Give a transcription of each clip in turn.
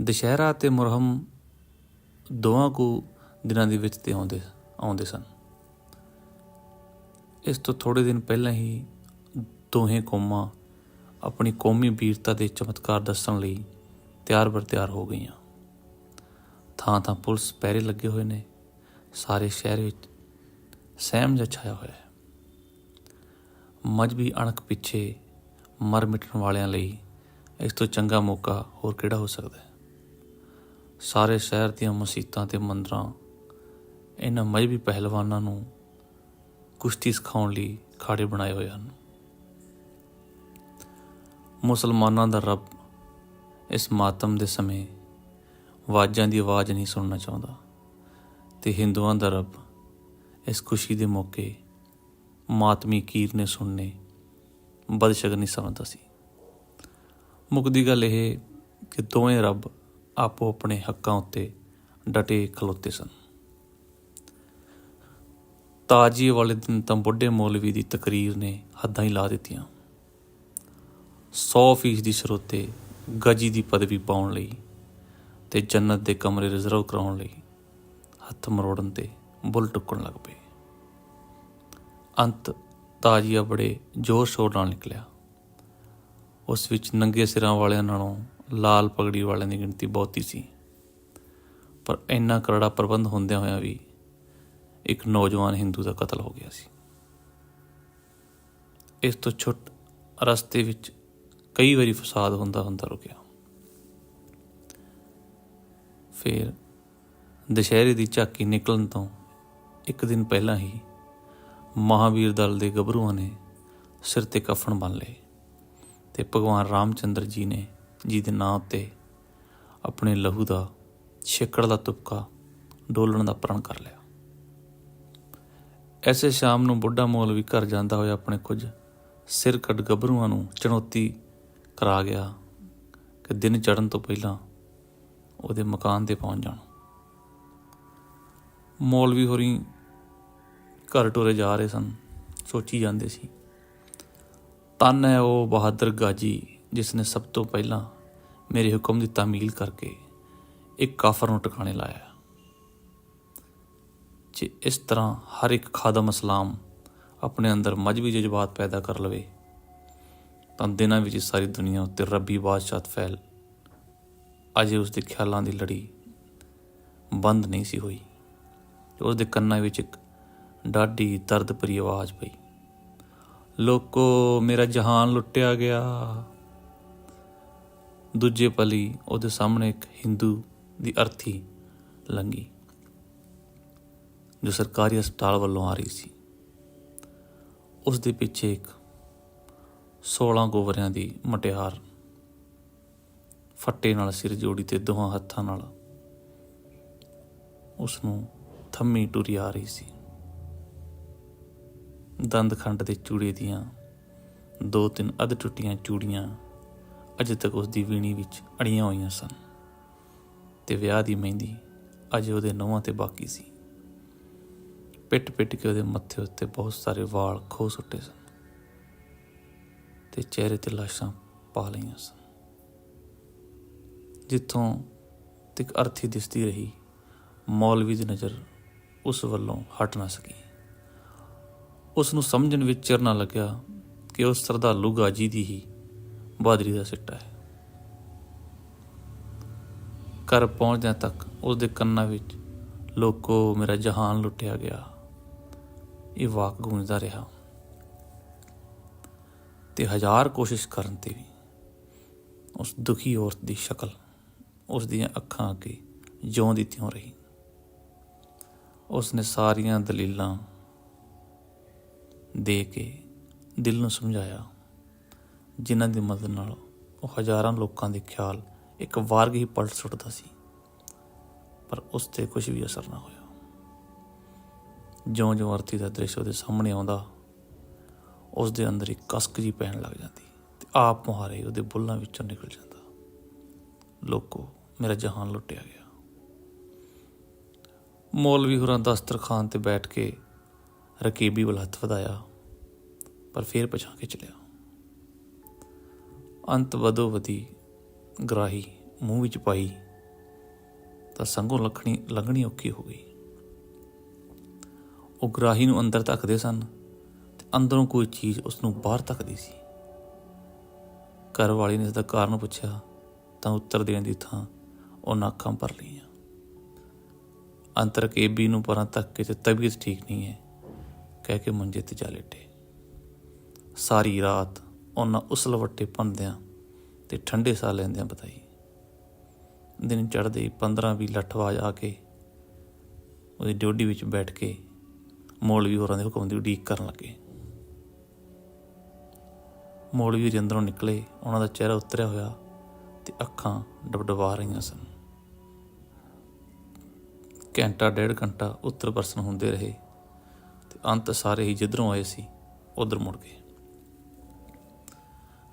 ਦੁਸ਼ਹਿਰਾ ਅਤੇ ਮੁਹਰਮ ਦੋਵਾਂ ਕੁ ਦਿਨਾਂ ਦੇ ਵਿੱਚ ਤੇ ਆਉਂਦੇ ਆਉਂਦੇ ਸਨ। ਇਸ ਤੋਂ ਥੋੜੇ ਦਿਨ ਪਹਿਲਾਂ ਹੀ ਦੋਹੇ ਕੌਮਾਂ ਆਪਣੀ ਕੌਮੀ ਵੀਰਤਾ ਦੇ ਚਮਤਕਾਰ ਦੱਸਣ ਲਈ ਤਿਆਰ ਬਰ ਤਿਆਰ ਹੋ ਗਈਆਂ। ਥਾਂ ਥਾਂ ਪੁਲਿਸ ਪਹਿਰੇ ਲੱਗੇ ਹੋਏ ਨੇ। ਸਾਰੇ ਸ਼ਹਿਰ ਵਿੱਚ ਸਹਿਮ ਜਿਹਾ ਛਾਇਆ ਹੋਇਆ ਹੈ। ਮਜਬੀ ਅਣਖ ਪਿੱਛੇ ਮਰ ਮਿਟਣ ਵਾਲਿਆਂ ਲਈ ਇਸ ਤੋਂ ਚੰਗਾ ਮੌਕਾ ਹੋਰ ਕਿਹੜਾ ਹੋ ਸਕਦਾ ਹੈ? ਸਾਰੇ ਸ਼ਹਿਰ ਦੀਆਂ ਮਸੀਤਾਂ ਤੇ ਮੰਦਰਾਂ, ਇਹਨਾਂ ਮਜਬੀ ਪਹਿਲਵਾਨਾਂ ਨੂੰ ਕੁਸ਼ਤੀ ਸਿਖਾਉਣ ਲਈ ਖਾੜੇ ਬਣਾਏ ਹੋਏ ਹਨ। ਮੁਸਲਮਾਨਾਂ ਦਾ ਰੱਬ ਇਸ ਮਾਤਮ ਦੇ ਸਮੇਂ ਵਾਜਾਂ ਦੀ ਆਵਾਜ਼ ਨਹੀਂ ਸੁਣਨਾ ਚਾਹੁੰਦਾ ਤੇ ਹਿੰਦੂਆਂ ਦਾ ਰੱਬ ਇਸ ਖੁਸ਼ੀ ਦੇ ਮੌਕੇ ਮਾਤਮੀ ਕੀਰ ਨੇ ਸੁਣਨੇ ਬਦਸ਼ਗਨੀ ਸਮਝਦਾ ਸੀ। ਮੁਕਦੀ ਗੱਲ ਇਹ ਕਿ ਦੋਵੇਂ ਰੱਬ ਆਪੋ ਆਪਣੇ ਹੱਕਾਂ ਉੱਤੇ ਡਟੇ ਖਲੋਤੇ ਸਨ। ਤਾਜੀ ਵਾਲੇ ਦਿਨ ਤਾਂ ਬੁੱਢੇ ਮੌਲਵੀ ਦੀ ਤਕਰੀਰ ਨੇ ਹੱਦਾਂ ਹੀ ਲਾ ਦਿੱਤੀਆਂ। 100% ਦੀ ਸਰੋਤੇ ਗਜੀ ਦੀ ਪਦਵੀ ਪਾਉਣ ਲਈ ਤੇ ਜੰਨਤ ਦੇ ਕਮਰੇ ਰਿਜ਼ਰਵ ਕਰਾਉਣ ਲਈ ਹੱਥ ਮਰੋੜਨ ਤੇ ਬੁੱਲ ਟੁੱਕਣ ਲੱਗ ਪਏ। ਅੰਤ ਤਾਜੀਆ ਬੜੇ ਜ਼ੋਰ ਸ਼ੋਰ ਨਾਲ ਨਿਕਲਿਆ। ਉਸ ਵਿੱਚ ਨੰਗੇ ਸਿਰਾਂ ਵਾਲਿਆਂ ਨਾਲੋਂ ਲਾਲ ਪਗੜੀ ਵਾਲਿਆਂ ਦੀ ਗਿਣਤੀ ਬਹੁਤੀ ਸੀ। ਪਰ ਇੰਨਾ ਕਰੜਾ ਪ੍ਰਬੰਧ ਹੁੰਦਿਆਂ ਹੋਇਆਂ ਵੀ ਇੱਕ ਨੌਜਵਾਨ ਹਿੰਦੂ ਦਾ ਕਤਲ ਹੋ ਗਿਆ ਸੀ। ਇਸ ਤੋਂ ਛੁੱਟ ਰਸਤੇ ਵਿੱਚ ਕਈ ਵਾਰੀ ਫਸਾਦ ਹੁੰਦਾ ਹੁੰਦਾ ਰੁਕਿਆ। ਫਿਰ ਦੁਸ਼ਹਿਰੇ ਦੀ ਝਾਕੀ ਨਿਕਲਣ ਤੋਂ ਇੱਕ ਦਿਨ ਪਹਿਲਾਂ ਹੀ ਮਹਾਵੀਰ ਦਲ ਦੇ ਗੱਭਰੂਆਂ ਨੇ ਸਿਰ ਤੇ ਕਫਨ ਬੰਨ ਲਏ ਤੇ ਭਗਵਾਨ ਰਾਮਚੰਦਰ ਜੀ ਨੇ ਜਿਹਦੇ ਨਾਂ ਉੱਤੇ ਆਪਣੇ ਲਹੂ ਦਾ ਛੇਕੜ ਦਾ ਤੁਪਕਾ ਡੋਲਣ ਦਾ ਪ੍ਰਣ ਕਰ ਲਿਆ। ਐਸੇ ਸ਼ਾਮ ਨੂੰ ਬੁੱਢਾ ਮੌਲਵੀ ਘਰ ਜਾਂਦਾ ਹੋਇਆ ਆਪਣੇ ਕੁਝ ਸਿਰ ਕੱਢ ਗੱਭਰੂਆਂ ਨੂੰ ਚੁਣੌਤੀ ਕਰਾ ਗਿਆ ਕਿ ਦਿਨ ਚੜ੍ਹਨ ਤੋਂ ਪਹਿਲਾਂ ਉਹਦੇ ਮਕਾਨ ਤੇ ਪਹੁੰਚ ਜਾਣ। ਮੌਲਵੀ ਹੋਰੀ ਘਰ ਟੋਰੇ ਜਾ ਰਹੇ ਸਨ, ਸੋਚੀ ਜਾਂਦੇ ਸੀ। ਤਨ ਹੈ ਉਹ ਬਹਾਦਰ ਗਾਜੀ ਜਿਸ ਨੇ ਸਭ ਤੋਂ ਪਹਿਲਾਂ ਮੇਰੇ ਹੁਕਮ ਦੀ ਤਾਮੀਲ ਕਰਕੇ ਇੱਕ ਕਾਫਰ ਨੂੰ ਟਿਕਾਣੇ ਲਾਇਆ। ਜੇ ਇਸ ਤਰ੍ਹਾਂ ਹਰ ਇੱਕ ਖਾਦਮ ਇਸਲਾਮ ਆਪਣੇ ਅੰਦਰ ਮਜਬੀ ਜਜ਼ਬਾਤ ਪੈਦਾ ਕਰ ਲਵੇ, ਤਾਂ ਦਿਨਾਂ ਵਿੱਚ ਸਾਰੀ ਦੁਨੀਆ ਉੱਤੇ ਰੱਬੀ ਬਾਦਸ਼ਾਹਤ ਫੈਲ। ਅਜੇ ਉਸ ਦੇ ਖਿਆਲਾਂ ਦੀ ਲੜੀ ਬੰਦ ਨਹੀਂ ਸੀ ਹੋਈ। ਤੇ ਉਸ ਦੇ ਕੰਨਾਂ ਵਿੱਚ ਇੱਕ ਡਾਢੀ ਦਰਦ ਭਰੀ ਆਵਾਜ਼ ਪਈ। ਲੋਕੋ, ਮੇਰਾ ਜਹਾਨ ਲੁੱਟਿਆ ਗਿਆ। ਦੂਜੇ ਪਲੀ ਉਹਦੇ ਸਾਹਮਣੇ ਇੱਕ ਹਿੰਦੂ ਦੀ ਅਰਥੀ ਲੰਗੀ ਜੋ ਸਰਕਾਰੀ ਹਸਪਤਾਲ ਵੱਲੋਂ ਆ ਰਹੀ ਸੀ। ਉਸ ਦੇ ਪਿੱਛੇ ਇੱਕ 16 ਗੋਵਰਿਆਂ ਦੀ ਮਟਿਆਰ ਫੱਟੇ ਨਾਲ ਸਿਰ ਜੋੜੀ ਤੇ ਦੋਹਾਂ ਹੱਥਾਂ ਨਾਲ ਉਸ ਨੂੰ ਥੰਮੀ ਟੁਰੀ ਆ ਰਹੀ ਸੀ। ਦੰਦ ਖੰਡ ਦੇ ਚੂੜੇ ਦੀਆਂ ਦੋ ਤਿੰਨ ਅੱਧ ਟੁੱਟੀਆਂ ਚੂੜੀਆਂ ਅਜੇ ਤੱਕ ਉਸ ਦੀ ਵੀਣੀ ਵਿੱਚ ਅੜੀਆਂ ਹੋਈਆਂ ਸਨ ਤੇ ਵਿਆਹ ਦੀ ਮਹਿੰਦੀ ਅਜੇ ਉਹਦੇ ਨੋਹਾਂ ਤੇ ਬਾਕੀ ਸੀ। ਪਿੱਟ ਪਿੱਟ ਕੇ ਉਹਦੇ ਮੱਥੇ ਉੱਤੇ ਬਹੁਤ ਸਾਰੇ ਵਾਲ ਖੋ ਸੁੱਟੇ ਸਨ ਤੇ ਚਿਹਰੇ ਤੇ ਲਾਸ਼ਾਂ ਪਾ ਲਈਆਂ ਸਨ। ਜਿੱਥੋਂ ਤੱਕ ਅਰਥੀ ਦਿਸਦੀ ਰਹੀ, ਮੌਲਵੀ ਦੀ ਨਜ਼ਰ ਉਸ ਵੱਲੋਂ ਹਟ ਨਾ ਸਕੀ। ਉਸ ਨੂੰ ਸਮਝਣ ਵਿੱਚ ਚਿਰ ਨਾ ਲੱਗਿਆ ਕਿ ਉਹ ਸਰਦਾਲੂ ਗਾਜੀ ਦੀ ਹੀ ਬਹਾਦਰੀ ਦਾ ਸਿੱਟਾ ਹੈ। ਘਰ ਪਹੁੰਚਦਿਆਂ ਤੱਕ ਉਸ ਦੇ ਕੰਨਾਂ ਵਿੱਚ ਲੋਕੋ ਮੇਰਾ ਜਹਾਨ ਲੁੱਟਿਆ ਗਿਆ। ਇਹ ਵਾਕ ਗੂੰਜਦਾ ਰਿਹਾ। ਤੇ ਹਜ਼ਾਰ ਕੋਸ਼ਿਸ਼ ਕਰਨ ਤੇ ਵੀ ਉਸ ਦੁਖੀ ਔਰਤ ਦੀ ਸ਼ਕਲ ਉਸ ਦੀਆਂ ਅੱਖਾਂ ਅੱਗੇ ਜਿਉਂ ਦੀ ਤਿਉਂ ਰਹੀ। ਉਸ ਨੇ ਸਾਰੀਆਂ ਦਲੀਲਾਂ ਦੇ ਕੇ ਦਿਲ ਨੂੰ ਸਮਝਾਇਆ। ਜਿਨ੍ਹਾਂ ਦੀ ਮਦਦ ਨਾਲ ਉਹ ਹਜ਼ਾਰਾਂ ਲੋਕਾਂ ਦੇ ਖਿਆਲ ਇੱਕ ਵਾਰ ਹੀ ਪਲਟ ਸੁੱਟਦਾ ਸੀ। ਪਰ ਉਸ ਤੇ ਕੁਝ ਵੀ ਅਸਰ ਨਾ ਹੋਇਆ। ਜਿਉਂ-ਜਿਉਂ ਅਰਥੀ ਦਾ ਦ੍ਰਿਸ਼ ਉਹਦੇ ਸਾਹਮਣੇ ਆਉਂਦਾ, ਉਸ ਦੇ ਅੰਦਰ ਇੱਕ ਕਸਕ ਜੀ ਪੈਣ ਲੱਗ ਜਾਂਦੀ ਤੇ ਆਪ ਮੁਹਾਰੇ ਉਹਦੇ ਬੁੱਲਾਂ ਵਿੱਚੋਂ ਨਿਕਲ ਜਾਂਦਾ। ਲੋਕੋ, ਮੇਰਾ ਜਹਾਨ ਲੁੱਟਿਆ ਗਿਆ। ਮੌਲਵੀ ਹੁਰਾਂ ਦਸਤਰਖਾਨ ਤੇ ਬੈਠ ਕੇ ਰਕੀਬੀ ਵੱਲ ਹੱਥ ਵਧਾਇਆ, ਪਰ ਫੇਰ ਪਛਾਣ ਕੇ ਚਲਿਆ। ਅੰਤ ਵਧੋ ਵਧੀ ਗਰਾਹੀ ਮੂੰਹ ਵਿੱਚ ਪਾਈ, ਤਾਂ ਸੰਗੋਂ ਲੱਖਣੀ ਲੰਘਣੀ ਔਖੀ ਹੋ ਗਈ। ਉਹ ਗਰਾਹੀ ਨੂੰ ਅੰਦਰ ਧੱਕਦੇ ਸਨ ਤੇ ਅੰਦਰੋਂ ਕੋਈ ਚੀਜ਼ ਉਸ ਨੂੰ ਬਾਹਰ ਧੱਕਦੀ ਸੀ। ਘਰ ਵਾਲੀ ਨੇ ਇਸ ਦਾ ਕਾਰਨ ਪੁੱਛਿਆ, ਤਾਂ ਉੱਤਰ ਦੇਣ ਦੀ ਥਾਂ ਉਹ ਨਾਕਾਂ ਭਰ ਲਈਆਂ। ਅੰਤਰ ਕੇਬੀ ਨੂੰ ਪਰਾਂ ਧੱਕ ਕੇ ਤੇ ਤਬੀਅਤ ਠੀਕ ਨਹੀਂ ਹੈ, ਕਹਿ ਕੇ ਮੰਜੇ ਤੇ ਜਾ ਲੇਟੇ। ਸਾਰੀ ਰਾਤ ਉਹਨਾਂ ਉਸਲਵੱਟੇ ਪੰਦਿਆਂ ਤੇ ਠੰਡੇ ਸਾਹ ਲੈਂਦਿਆਂ ਬਤਾਈ। ਦਿਨ ਚੜ੍ਹਦੇ ਹੀ 15 ਵੀਹ ਲੱਠਵਾਜ ਆ ਕੇ ਉਹਦੀ ਡਿਊਟੀ ਵਿੱਚ ਬੈਠ ਕੇ ਮੌਲਵੀ ਹੋਰਾਂ ਦੇ ਹੁਕਮ ਦੀ ਉਡੀਕ ਕਰਨ ਲੱਗੇ। ਮੌਲਵੀ ਜਿੰਦਰੋਂ ਨਿਕਲੇ, ਉਹਨਾਂ ਦਾ ਚਿਹਰਾ ਉਤਰਿਆ ਹੋਇਆ ਤੇ ਅੱਖਾਂ ਡਬਡਬਾ ਰਹੀਆਂ ਸਨ। ਘੰਟਾ ਡੇਢ ਘੰਟਾ ਉੱਤਰ ਪਰਸਨ ਹੁੰਦੇ ਰਹੇ ਤੇ ਅੰਤ ਸਾਰੇ ਹੀ ਜਿੱਧਰੋਂ ਆਏ ਸੀ, ਉਧਰ ਮੁੜ ਗਏ।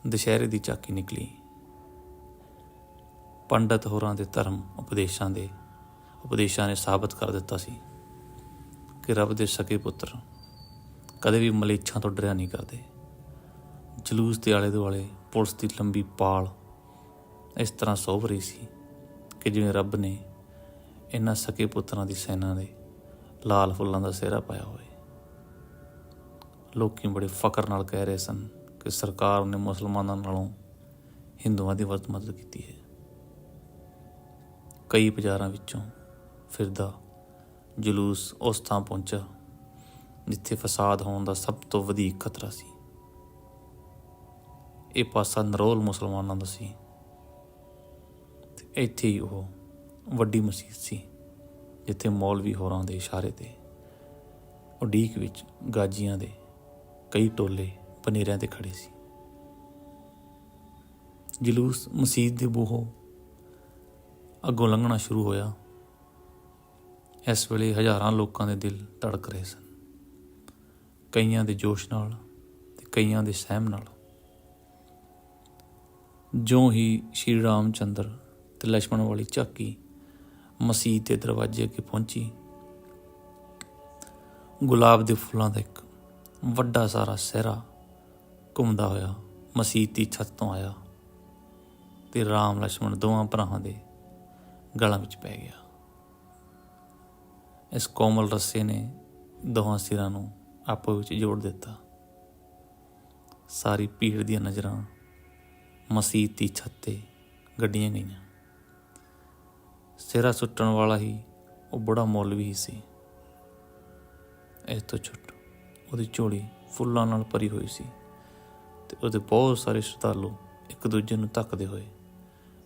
ਦੁਸ਼ਹਿਰੇ ਦੀ ਝਾਕੀ ਨਿਕਲੀ। ਪੰਡਤ ਹੋਰਾਂ ਦੇ ਧਰਮ ਉਪਦੇਸ਼ਾਂ ਦੇ ਉਪਦੇਸ਼ਾਂ ਨੇ ਸਾਬਤ ਕਰ ਦਿੱਤਾ ਸੀ ਕਿ ਰੱਬ ਦੇ ਸਕੇ ਪੁੱਤਰ ਕਦੇ ਵੀ ਮਲੇਛਾਂ ਤੋਂ ਡਰਿਆ ਨਹੀਂ ਕਰਦੇ। ਜਲੂਸ ਦੇ ਆਲੇ ਦੁਆਲੇ ਪੁਲਿਸ ਦੀ ਲੰਬੀ ਪਾਲ ਇਸ ਤਰ੍ਹਾਂ ਸੋਭ ਰਹੀ ਸੀ ਕਿ ਜਿਵੇਂ ਰੱਬ ਨੇ ਇਹਨਾਂ ਸਕੇ ਪੁੱਤਰਾਂ ਦੀ ਸੈਨਾ ਦੇ ਲਾਲ ਫੁੱਲਾਂ ਦਾ ਸਿਹਰਾ ਪਾਇਆ ਹੋਵੇ। ਲੋਕੀ ਬੜੇ ਫਕਰ ਨਾਲ ਕਹਿ ਰਹੇ ਸਨ ਕਿ ਸਰਕਾਰ ਨੇ ਮੁਸਲਮਾਨਾਂ ਨਾਲੋਂ ਹਿੰਦੂਆਂ ਦੀ ਵੱਧ ਮਦਦ ਕੀਤੀ ਹੈ। ਕਈ ਬਾਜ਼ਾਰਾਂ ਵਿੱਚੋਂ ਫਿਰਦਾ ਜਲੂਸ ਉਸ ਥਾਂ ਪਹੁੰਚਾ ਜਿੱਥੇ ਫਸਾਦ ਹੋਣ ਦਾ ਸਭ ਤੋਂ ਵਧੇਕ ਖਤਰਾ ਸੀ। ਇਹ ਪਾਸਾ ਨਰੋਲ ਮੁਸਲਮਾਨਾਂ ਦਾ ਸੀ ਤੇ ਇੱਥੇ ਹੀ ਉਹ ਵੱਡੀ ਮਸਜਿਦ ਸੀ ਜਿੱਥੇ ਮੌਲਵੀ ਹੋਰਾਂ ਦੇ ਇਸ਼ਾਰੇ ਤੇ ਉਡੀਕ ਵਿੱਚ ਗਾਜੀਆਂ ਦੇ ਕਈ ਟੋਲੇ ਪਨੇਰਿਆਂ ਤੇ ਖੜੇ ਸੀ। ਜਲੂਸ ਮਸਜਿਦ ਦੇ ਬੋਹੋ ਅੱਗੋਂ ਲੰਘਣਾ ਸ਼ੁਰੂ ਹੋਇਆ। ਇਸ ਵੇਲੇ ਹਜ਼ਾਰਾਂ ਲੋਕਾਂ ਦੇ ਦਿਲ ਧੜਕ ਰਹੇ ਸਨ। ਕਈਆਂ ਦੇ ਜੋਸ਼ ਨਾਲ ਤੇ ਕਈਆਂ ਦੇ ਸਹਿਮ ਨਾਲ। ਜੋ ਹੀ ਸ਼੍ਰੀ ਰਾਮ ਚੰਦਰ ਤੇ ਲక్ష్మణ ਵਾਲੀ ਝਾਕੀ ਮਸੀਹ ਦੇ ਦਰਵਾਜ਼ੇ ਅੱਗੇ ਪਹੁੰਚੀ, ਗੁਲਾਬ ਦੇ ਫੁੱਲਾਂ ਦਾ ਇੱਕ ਵੱਡਾ ਸਾਰਾ ਸਹਿਰਾ ਘੁੰਮਦਾ ਹੋਇਆ, ਮਸੀਤ ਦੀ ਛੱਤ ਤੋਂ ਆਇਆ ਤੇ ਰਾਮ ਲక్ష్మణ ਦੋਵਾਂ ਭਰਾਵਾਂ ਦੇ ਗਲਾਂ ਵਿੱਚ ਪੈ ਗਿਆ। ਇਸ ਕੋਮਲ ਰੱਸੇ ਨੇ ਦੋਹਾਂ ਸਿਰਾਂ ਨੂੰ ਆਪੋ ਵਿੱਚ ਜੋੜ ਦਿੱਤਾ। ਸਾਰੀ ਭੀੜ ਦੀਆਂ ਨਜ਼ਰਾਂ ਮਸੀਤ ਦੀ ਛੱਤ ਤੇ ਗੱਡੀਆਂ ਗਈਆਂ। ਸਿਰਾ ਸੁੱਟਣ ਵਾਲਾ ਹੀ, ਉਹ ਬੜਾ ਮੌਲਵੀ ਹੀ ਸੀ। ਇਸ ਤੋਂ ਛੁੱਟ ਉਹਦੀ ਝੋਲੀ ਫੁੱਲਾਂ ਨਾਲ ਭਰੀ ਹੋਈ ਸੀ। ਤੇ ਉਹਦੇ ਬਹੁਤ ਸਾਰੇ ਸ਼ਰਧਾਲੂ ਇੱਕ ਦੂਜੇ ਨੂੰ ਧੱਕਦੇ ਹੋਏ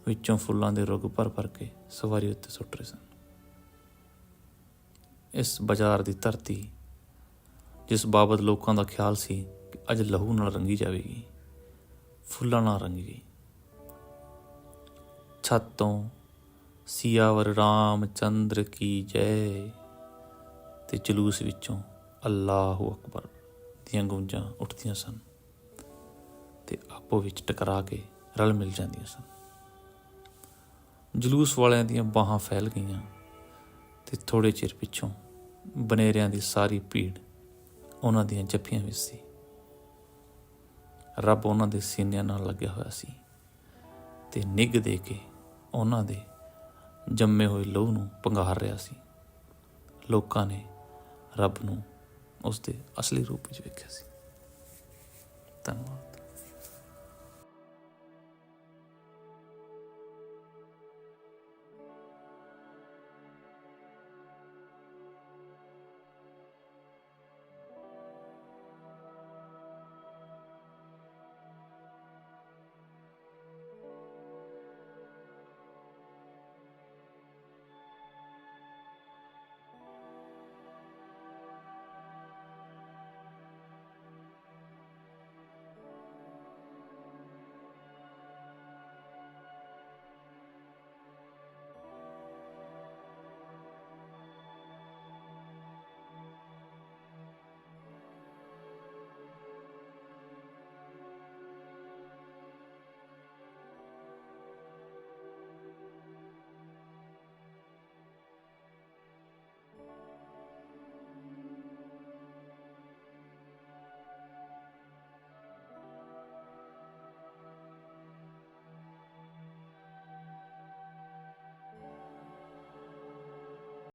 ਵਿੱਚੋਂ ਫੁੱਲਾਂ ਦੇ ਰੁੱਗ ਭਰ ਭਰ ਕੇ ਸਵਾਰੀ ਉੱਤੇ ਸੁੱਟ ਰਹੇ ਸਨ। ਇਸ ਬਾਜ਼ਾਰ ਦੀ ਧਰਤੀ, ਜਿਸ ਬਾਬਤ ਲੋਕਾਂ ਦਾ ਖਿਆਲ ਸੀ ਕਿ ਅੱਜ ਲਹੂ ਨਾਲ ਰੰਗੀ ਜਾਵੇਗੀ, ਫੁੱਲਾਂ ਨਾਲ ਰੰਗੀ ਛੱਤ ਤੋਂ ਸਿਆਵਰ ਰਾਮਚੰਦਰ ਕੀ ਜੈ ਤੇ ਜਲੂਸ ਵਿੱਚੋਂ ਅੱਲਾਹੁ ਅਕਬਰ ਦੀਆਂ ਗੂੰਜਾਂ ਉੱਠਦੀਆਂ ਸਨ। ਤੇ ਆਪੋ ਵਿੱਚ ਟਕਰਾ ਕੇ ਰਲ ਮਿਲ ਜਾਂਦੀਆਂ ਸਨ। ਜਲੂਸ ਵਾਲਿਆਂ ਦੀਆਂ ਬਾਹਾਂ ਫੈਲ ਗਈਆਂ ਤੇ ਥੋੜੇ ਚਿਰ ਪਿੱਛੋਂ ਬਨੇਰਿਆਂ ਦੀ ਸਾਰੀ ਭੀੜ ਉਹਨਾਂ ਦੀਆਂ ਜੱਫੀਆਂ ਵਿੱਚ ਸੀ। ਰੱਬ ਉਹਨਾਂ ਦੇ ਸੀਨਿਆਂ ਨਾਲ ਲੱਗਿਆ ਹੋਇਆ ਸੀ ਤੇ ਨਿੱਘ ਦੇ ਕੇ ਉਹਨਾਂ ਦੇ ਜੰਮੇ ਹੋਏ ਲੋਹ ਨੂੰ ਪੰਘਾਰ ਰਿਹਾ ਸੀ। ਲੋਕਾਂ ਨੇ ਰੱਬ ਨੂੰ ਉਸ ਦੇ ਅਸਲੀ ਰੂਪ ਵਿੱਚ ਵੇਖਿਆ ਸੀ। ਧੰਨਵਾਦ।